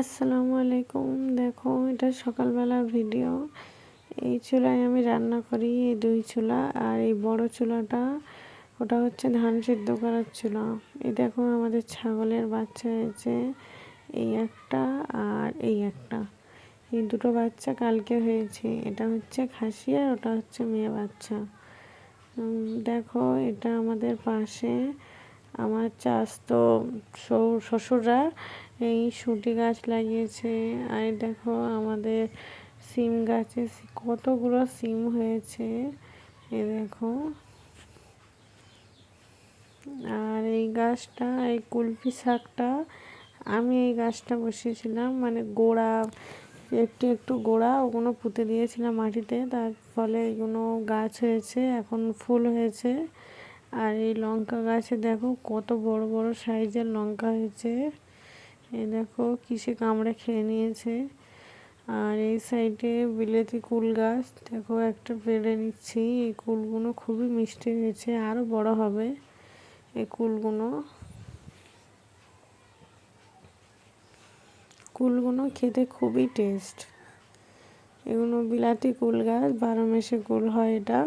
আসসালামু আলাইকুম। দেখো, এটা সকালবেলার ভিডিও। এই চুলায় আমি রান্না করি এই দুই চুলা, আর এই বড় চুলাটা, ওটা হচ্ছে ধান সিদ্ধ করার চুলা। এই দেখো, আমাদের ছাগলের বাচ্চা হয়েছে, এই একটা আর এই একটা। এই দুটো বাচ্চা কালকে হয়েছে, এটা হচ্ছে খাসি আর ওটা হচ্ছে মেয়ে বাচ্চা। দেখো, এটা আমাদের পাশে আমার চাষ তো শ্বশুররা এই শুঁটি গাছ লাগিয়েছে। আর দেখো আমাদের সিম গাছে কতগুলো সিম হয়েছে। এ দেখো। আর এই গাছটা, এই কুলপি শাকটা, আমি এই গাছটা বসিয়েছিলাম। মানে গোড়া, একটু একটু গোড়া ওগুলো পুঁতে দিয়েছিলাম মাটিতে। তার ফলে এগুলো গাছ হয়েছে, এখন ফুল হয়েছে। আর এই লঙ্কা গাছে দেখো কত বড় বড় সাইজের লঙ্কা হয়েছে। এ দেখো কিসে কামড়ে খেয়ে নিয়েছে। আর এই সাইডে বিলেতি কুল গাছ, দেখো একটা পেড়ে নিচ্ছি। এই কুলগুলো খুবই মিষ্টি হয়েছে আরও বড় হবে এই কুলগুলো। কুলগুলো খেতে খুবই টেস্ট। এগুলো বিলাতি কুল গাছ, বারো মাসে কুল হয় এটা।